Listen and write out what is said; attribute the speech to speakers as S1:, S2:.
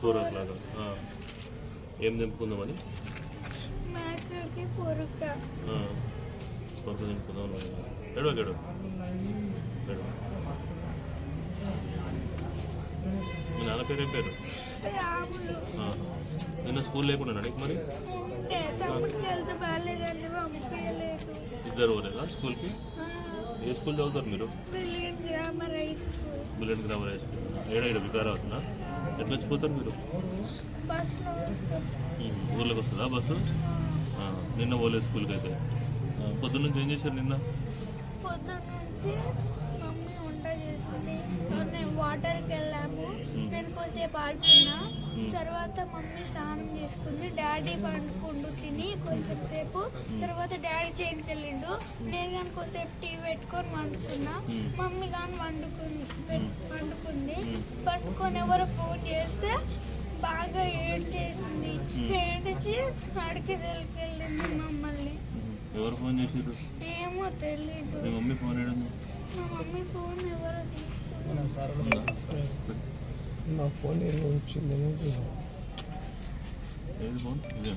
S1: Four ఓ clock. ఏం దింపుకుందామని
S2: పొరకు
S1: దింపుకుందాం ఎడవ ఎడవ మీ నాన్న పేరు ఏం పేరు. నిన్న స్కూల్ లేకుండా నీకు మరి? ఇద్దరు పోలేదా స్కూల్కి? ఏ స్కూల్ చదువుతారు మీరు? బుల్లెట్ గ్రామర్ హై స్కూల్ ఏడా వికారా అవుతుందా? ఎట్లా వచ్చిపోతారు మీరు? ఊర్లోకి వస్తుందా బస్సు? నిన్న పోలేదు స్కూల్కి అయితే. పొద్దున్న నుంచి ఏం చేశారు నిన్న?
S2: వాటర్కి వెళ్ళాము. నేను కొద్దిసేపు ఆడుకున్నా. తర్వాత మమ్మీ స్నానం చేసుకుంది. డాడీ పండుకుండు తిని సేపు తర్వాత డాడీ చేనుకి వెళ్ళిండు నేను కానీ కొద్దిసేపు టీవీ పెట్టుకొని వండుకున్నా. మమ్మీ కానీ వండుకుంది వండుకుంది. పట్టుకొని ఎవరో ఫోన్ చేస్తే బాగా ఏడ్ చేసింది ఏడ్చి అడికి వెళ్ళింది మమ్మల్ని.
S1: ఎవరు ఫోన్ చేసారు
S2: ఏమో తెలీదు.
S1: మీ మమ్మీ ఫోన్
S2: మా మమ్మీ ఫోన్ ఎవరో తీసుకున్నారు.
S3: నా ఫోన్ ఏదో వచ్చింది
S1: ఏది ఫోన్? ఇదే